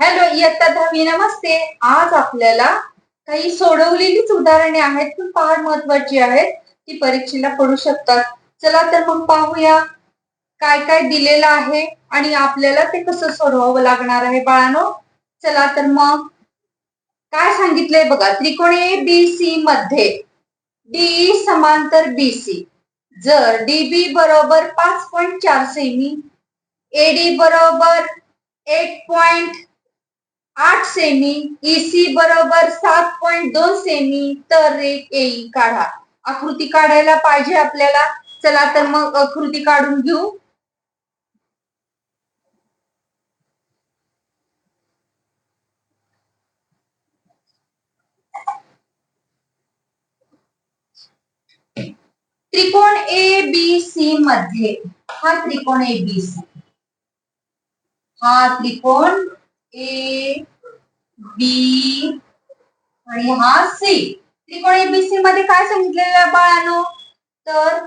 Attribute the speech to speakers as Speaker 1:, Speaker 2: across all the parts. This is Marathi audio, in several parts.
Speaker 1: हॅलो इयत्ता दहावी नमस्ते. आज आपल्याला काही सोडवलेलीच उदाहरणे आहेत पण फार महत्वाची आहेत ती परीक्षेला पडू शकतात. चला तर मग पाहूया काय काय दिलेलं आहे आणि आपल्याला ते कसं सोडवावं लागणार आहे बाळानो. चला तर मग काय सांगितलंय बघा त्रिकोण ए बी सी मध्ये डी समांतर बी सी जर डी बी बरोबर पाच पॉईंट चार सेमी ए डी बरोबर एट पॉइंट आठ सेमी ईसी बरोबर सात पॉइंट दोन सेमी तर रेख येई काढा. आकृती काढायला पाहिजे आपल्याला. चला तर मग आकृती काढून घेऊ. त्रिकोण ए बी सी मध्ये. हा त्रिकोण ए बी सी हा त्रिकोण ए बी आणि हा सी. त्रिकोण एबीसी मध्ये काय सांगितलेलं आहे बाळानो? तर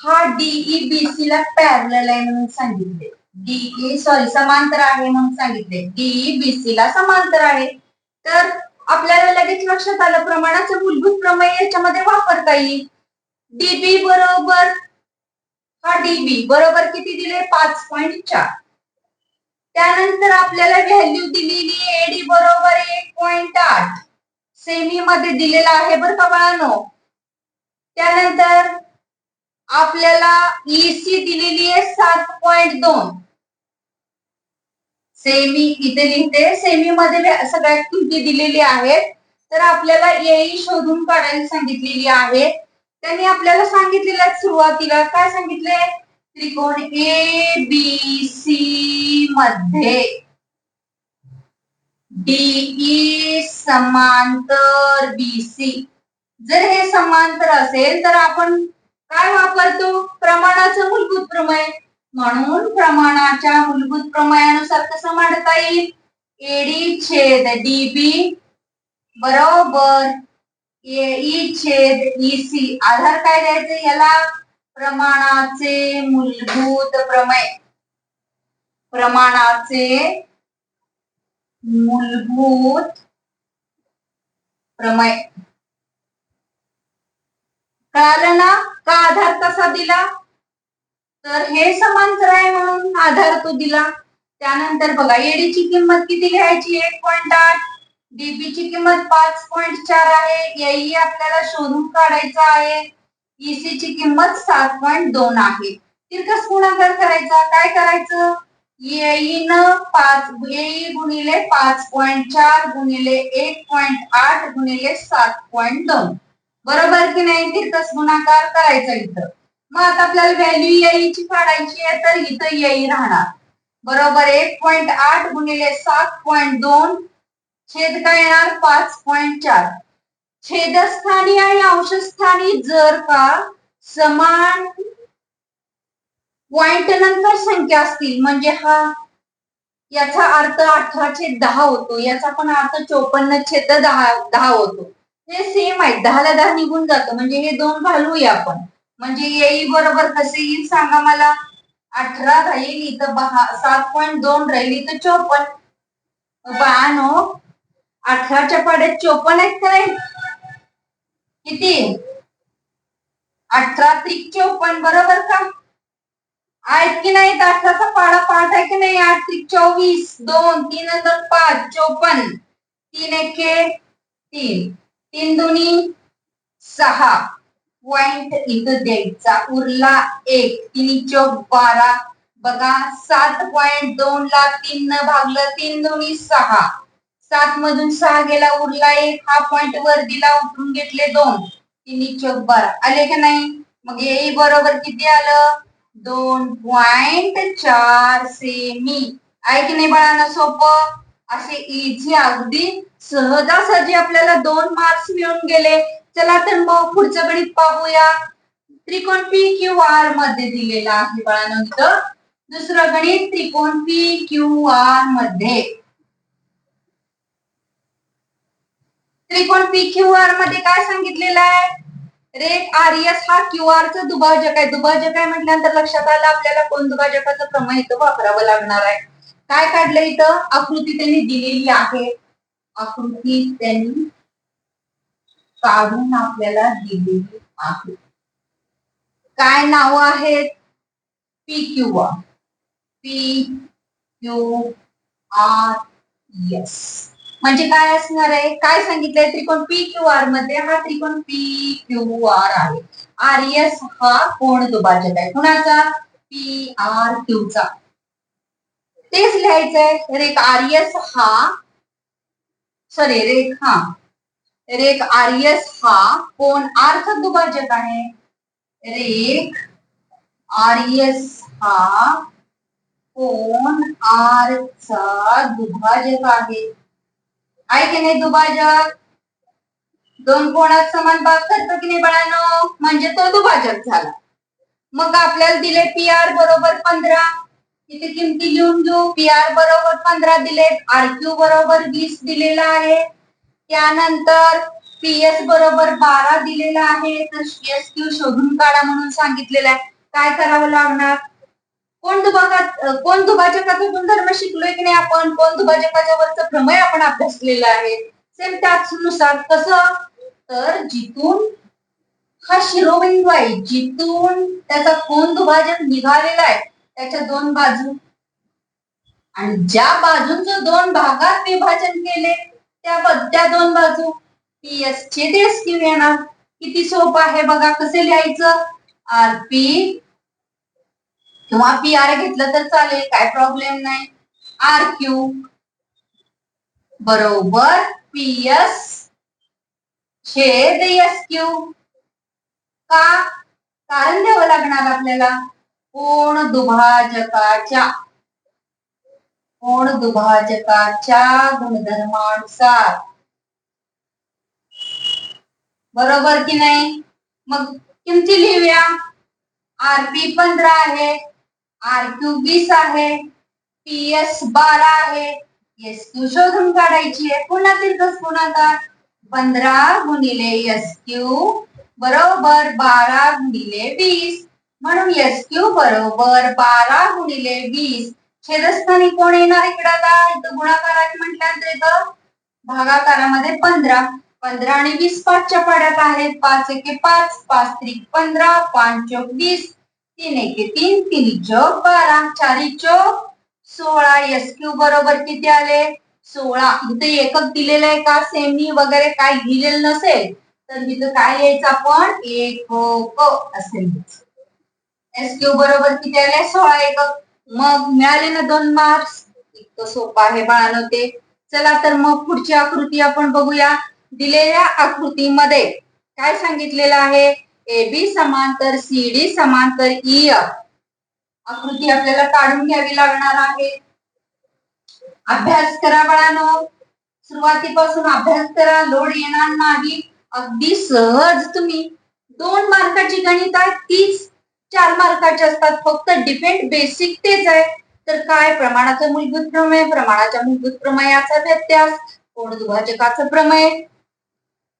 Speaker 1: हा डीई बी सी ला पॅरल आहे म्हणून सांगितले. डीई सॉरी e, समांतर आहे म्हणून सांगितले. डीई बी सी ला समांतर आहे. तर आपल्याला लगेच लक्षात आलं प्रमाणाचे मूलभूत प्रमेय याच्यामध्ये वापरता येईल. डीबी बरोबर हा डीबी बरोबर किती दिले? पाच पॉईंट चार. त्यानंतर आपल्याला व्हॅल्यू दिलेली एडी बरोबर एक पॉइंट आठ. सेमी मध्ये दिलेला आहे बरं का बाळानो. त्यानंतर आपल्याला ईसी दिलेली आहे सात पॉइंट दोन. सेमी इथे लिहिते. सेमी मध्ये सगळ्या किमती दिलेली आहेत तर आपल्याला एई शोधून काढायला सांगितलेली आहे. त्यांनी आपल्याला सांगितलेलं सुरुवातीला काय सांगितले त्रिकोण ए बी सी मध्ये डीई समांतर बीसी जर हे समांतर असेल तर आपण काय वापरतो? प्रमाणाचं मूलभूत प्रमेय. म्हणून प्रमाणाच्या मूलभूत प्रमेयानुसार कसं मांडता येईल? एडी छेद डीबी बरोबर एई छेद ईसी आधार काय द्यायचे? याला प्रमाणाचे मूलभूत प्रमेय. प्रमाणाचे मूलभूत प्रमेय. कळालं ना का आधार कसा दिला? तर हे समांतर आहे म्हणून आधार तो दिला. त्यानंतर बघा एडीची किंमत किती घ्यायची एक पॉईंट आठ. डीबीची किंमत पाच पॉईंट चार आहे. याही आपल्याला शोधून काढायचं आहे. ईसीची किंमत सात पॉईंट दोन आहे. तिरकस गुणाकार करायचा. काय करायचं? येईन पाच येई गुणिले पाच पॉईंट चार गुणिले एक पॉईंट आठ गुणिले सात पॉईंट दोन. बरोबर की नाही? तिथंच गुणाकार करायचा इथं. मग आता आपल्याला व्हॅल्यू येईची काढायची आहे तर इथं येई राहणार. बरोबर एक पॉईंट आठ गुणिले सात पॉईंट दोन. छेद काय येणार? पाच पॉईंट चार. छेदस्थानी आणि अंशस्थानी जर का समान पॉइंट नंतर संख्या असतील म्हणजे हा याचा अर्थ अठरा छेद दहा होतो याचा पण अर्थ चोपन्न छेद दहा दहा होतो. हे सेम आहे दहाला दहा निघून जातो म्हणजे हे दोन घालूया आपण. म्हणजे येई बरोबर कसे येईल सांगा मला. अठरा राहील इथं बहा सात पॉईंट दोन राहील इथं चोपन्न. बानो अठराच्या पाड्यात चोपन्न आहेत का नाही? किती? अठरा त्रिक चोपन्न बरोबर का? आहेत की नाही? तासाचा पाडा पाठ आहे की नाही? आठ त्रिक चोवीस दोन तीन नंतर पाच चोपन्न. तीन एके तीन. तीन दोन्ही सहा. पॉइंट इथं द्यायचा. उरला एक. तीन चौक बारा. बघा सात पॉइंट दोन ला तीन न भागलं तीन दोन्ही सहा. सात मधून सहा गेला उरला एक. हा पॉइंट वर दिला उठून घेतले दोन. तिन्ही चौक बारा. आले का नाही? मग ए बरोबर किती आलं? दोन पॉइंट चार सेमी आहे की नाही बाळांना? सोपं? असे इझी अगदी सहजासहजी आपल्याला दोन मार्क्स मिळून गेले. चला तर मग पुढचं गणित पाहूया. त्रिकोण पी क्यू आरमध्ये दिलेला आहे बाळानंतर दुसरं गणित त्रिकोण पी क्यू आरमध्ये. त्रिकोण पी क्यू आरमध्ये काय सांगितलेलं आहे? रेट आर एस हा क्यू आरचा दुभाजक आहे. दुभाजक आहे म्हटल्यानंतर लक्षात आलं आपल्याला कोण दुभाजकाचं प्रमाण इथं वापरावं लागणार आहे. काय काढलं इथं? आकृती त्यांनी दिलेली आहे. आकृती त्यांनी काढून आपल्याला दिलेली आहे. काय नाव आहेत P Q R P Q R S म्हणजे काय असणार आहे? काय सांगितलंय? त्रिकोण पी क्यू आरमध्ये हा त्रिकोण पी क्यू आर आहे. आर एस हा कोण दुभाजक आहे? कुणाचा? पी आर क्यू चा. तेच लिहायचंय. रेख आर एस हा सॉरी रेख हा. रेख आर एस हा कोण आर्थ दुभाजक आहे? रेख आर एस हा कोण आर चा दुभाजक आहे? आहे की नाही दुभाजक दोन कोणात समान भाग करतो की नाही बळानो? म्हणजे तो दुभाजक झाला. मग आपल्याला दिले पी आर बरोबर पंधरा. इथे किमती लिहून घेऊ. पी आर बरोबर पंधरा दिले. आर क्यू बरोबर वीस दिलेला आहे. त्यानंतर पी एस बरोबर बारा दिलेला आहे. तर एस क्यू शोधून काढा म्हणून सांगितलेलं आहे. काय करावं लागणार? कोण दुभागात कोण दुभाजकाचा गुणधर्म शिकलोय की नाही आपण? कोण दुभाजकाच्या वरचं प्रमेय आपण अभ्यासलेलं आहे? सेम त्याचनुसार कसं? तर जिथून हा शिरोबिंदू आहे जिथून त्याचा कोण दुभाजक निघालेला आहे त्याच्या दोन बाजू. आणि ज्या बाजूंचं दोन भागात विभाजन केले त्या त्या दोन बाजू. पी एस चे एस क्यू येणार किती सोपं आहे बघा कसे लिहायचं? आर पी किंवा पी आर घेतलं तर चालेल काय प्रॉब्लेम नाही. आर क्यू बरोबर पी एस छेद एस क्यू का? कारण द्यावं लागणार आपल्याला? कोण दुभाजकाच्या कोण दुभाजकाच्या गुणधर्मानुसार. बरोबर की नाही? मग किमती लिहूया? आर पी पंधरा आहे. आर क्यू वीस आहे पी एस बारा आहे. एस क्यू शोधून काढायची आहे. पुन्हा तिथंच गुणाकार पंधरा गुणिले एस क्यू बरोबर बारा गुणिले वीस. म्हणून एस क्यू बरोबर बारा गुणिले वीस. छेदस्थानी कोण येणार इकडं आता? इथं गुणाकारात म्हटल्यानंतर इथं भागाकारामध्ये पंधरा. पंधरा आणि वीस पाचच्या पाड्यात आहेत. पाच एके पाच पाच त्रिक पंधरा पाच चोक वीस तीन एके तीन तीन चौक बारा. चारी चौक. सोळा एस क्यू बरोबर किती आले? सोळा. इथे एकक दिलेलं आहे का? सेमी वगैरे काय लिहिलेलं नसेल तर इथं काय लिहायचं आपण? एकक असेल. एस क्यू बरोबर किती आले? सोळा एकक. मग मिळाले ना दोन मार्क्स इतकं सोपं आहे बाळा ते. चला तर मग पुढची आकृती आपण बघूया. दिलेल्या आकृतीमध्ये काय सांगितलेलं आहे? एबी समांतर सी डी समांतर ई आकृती आपल्याला काढून घ्यावी लागणार आहे. अभ्यास करा बाळानो. सुरुवातीपासून अभ्यास करा. लोड येणार नाही. अगदी सहज तुम्ही दोन मार्काची गणित आहे. तीच चार मार्काचे असतात. फक्त डिपेंड बेसिक तेच आहे. तर काय? प्रमाणाचं मूलभूत प्रमेय प्रमाणाच्या मूलभूत प्रमेयाचा व्यत्यास कोण दुभाजकाचं प्रमेय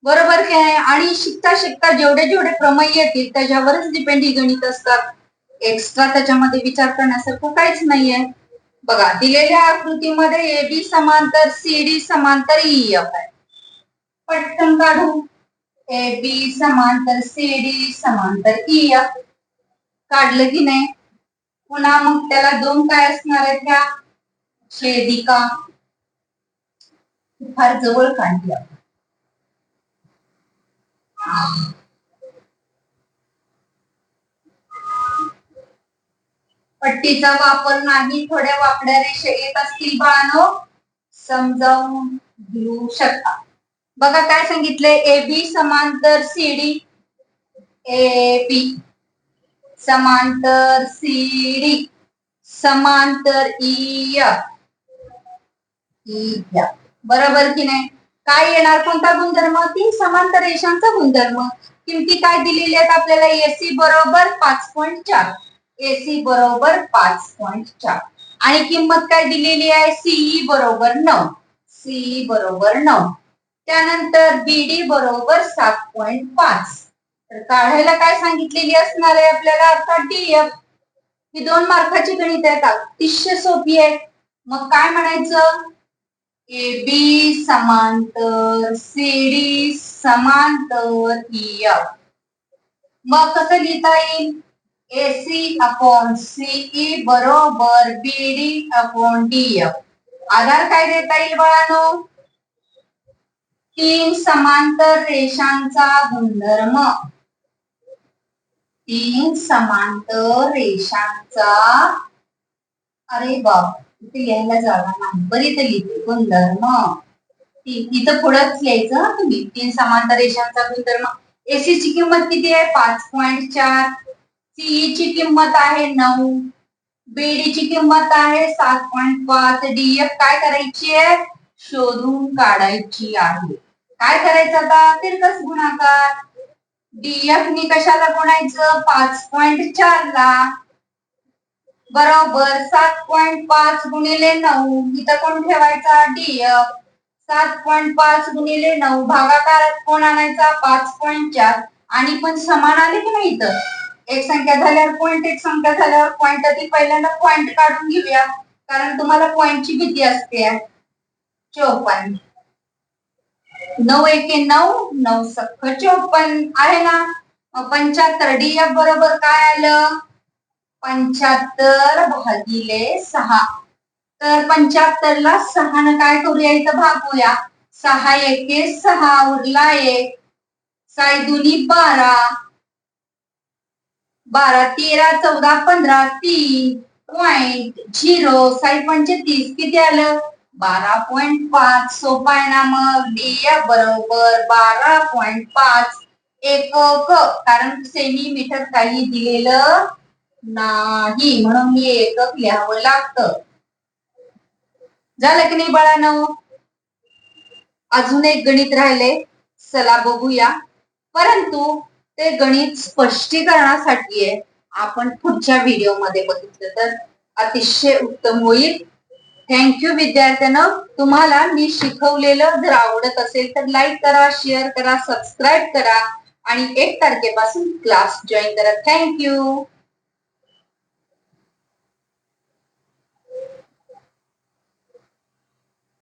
Speaker 1: बरोबर काय आणि शिकता शिकता जेवढे जेवढे प्रमेय येतील त्याच्यावरच डिपेंड ही गणित असतात. एक्स्ट्रा त्याच्यामध्ये विचार करण्यासारखं काहीच नाहीये. बघा दिलेल्या आकृतीमध्ये ए बी समांतर सी डी समांतर e, ई एफ आहे. पटकन काढू. ए बी समांतर सी डी समांतर e, ई एफ काढलं की नाही? पुन्हा मग त्याला दोन काय असणार आहेत त्या छेदिका. फार जवळ काढली आपण. पट्टीचा वापर नाही थोड्या वाकड्या रेषा येत असतील बाळानो समजावून घेऊ शकता. बघा काय सांगितलंय ए बी समांतर सी डी ए बी. समांतर सी डी. समांतर ई बरोबर की नाही? काय येणार? कोणता गुणधर्म? तीन समांतर रेषांचा गुणधर्म. किमती काय दिलेली आहेत आपल्याला? एसी बरोबर पाच पॉईंट चार. एसी बरोबर पाच पॉईंट चार. आणि किंमत काय दिलेली आहे? सीई बरोबर नऊ. सीई बरोबर नऊ. त्यानंतर बीडी बरोबर सात पॉईंट पाच. तर काढायला काय सांगितलेली असणार आहे आपल्याला? अर्थात डीएफ ही दोन मार्काची गणित आहेत. अतिशय सोपी आहे. मग काय म्हणायचं? ए बी समांतर सी डी समांतर ई एफ मग कसं लिहिता येईल? ए सी अपॉन सीई बरोबर B D upon D F आधार काय देता येईल बाळानो? तीन समांतर रेषांचा गुणधर्म. तीन समांतर रेषांचा अरे बाप. तिथे लिहायला जागा नाही. बरी तर लिहिते. गुणधर्म इथं पुढंच लिहायचं हं तुम्ही. तीन समांतर रेषांचा गुणधर्म एसी ची किंमत किती आहे? पाच पॉईंट चार. सीई ची किंमत आहे नऊ. बीडी ची किंमत आहे सात पॉईंट पाच. डीएफ काय करायची आहे? शोधून काढायची आहे. काय करायचं आता? तिरकस गुणाकार. डीएफ मी कशाला गुणायचं? पाच पॉईंट चार ला बरोबर. सात पॉईंट पाच गुणिले नऊ. इथं कोण ठेवायचा? डीएफ सात पॉईंट पाच गुणिले नऊ. भागाकारात कोण आणायचा? पाच पॉईंट चार. आणि पण समान आले की नाही इथं? एक संख्या झाल्यावर पॉईंट एक संख्या झाल्यावर पॉईंट आधी पहिल्यांदा पॉईंट काढून घेऊया. कारण तुम्हाला पॉईंटची भीती असते. चौपन्न. नऊ एके नऊ नऊ सख्ख चौपन्न. आहे ना? पंच्याहत्तर. डी डीएफ बरोबर काय आलं? पंच्याहत्तर भागिले सहा. तर पंच्याहत्तर ला सहा न काय करूया? इथं भागूया सहा एके सहा उरला एक. साई दुनी बारा. बारा तेरा चौदा पंधरा तीन पॉइंट झिरो. साई पंचे तीस किती आलं? बारा पॉइंट पाच. सोपा आहे ना मग? डीएफ बरोबर. बारा पॉइंट पाच. एकक. कारण सेंटीमीटर काही दिलेलं नाही म्हणून मी एकक लिहावं लागतं. झालं की नाही बाळांनो? अजून एक गणित राहिले. चला बघूया. परंतु ते गणित स्पष्टीकरणासाठी आहे. आपण पुढच्या व्हिडिओमध्ये बघितलं तर अतिशय उत्तम होईल. थँक्यू विद्यार्थ्यांना. तुम्हाला मी शिकवलेलं जर आवडत असेल तर लाईक करा शेअर करा सबस्क्राईब करा आणि एक तारखेपासून क्लास जॉईन करा. थँक्यू